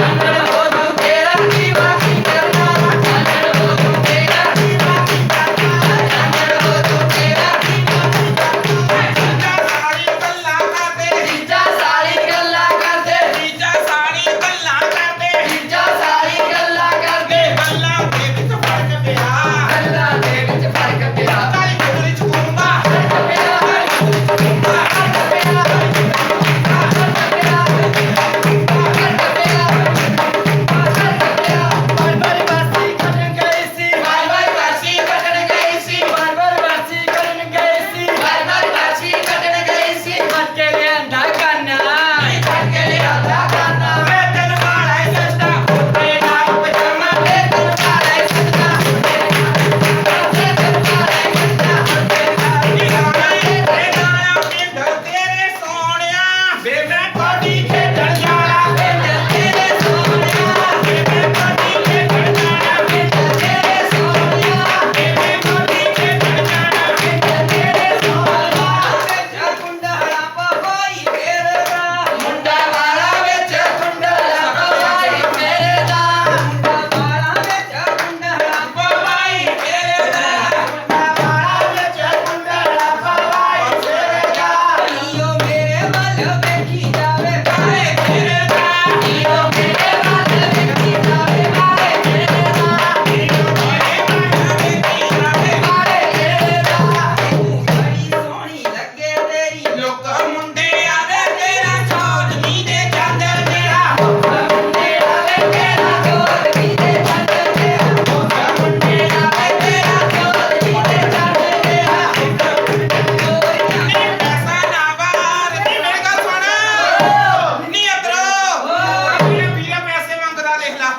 ਸ਼ੰਕਰ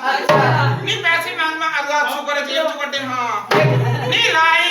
ਅੱਛਾ। ਨਹੀਂ ਪੈਸੇ ਮੰਗਵਾ ਅਗਾ ਸ਼ੁਕਰ ਜੀ ਉਹ ਵੱਡੇ ਹਾਂ। ਨਹੀਂ ਲਾਏ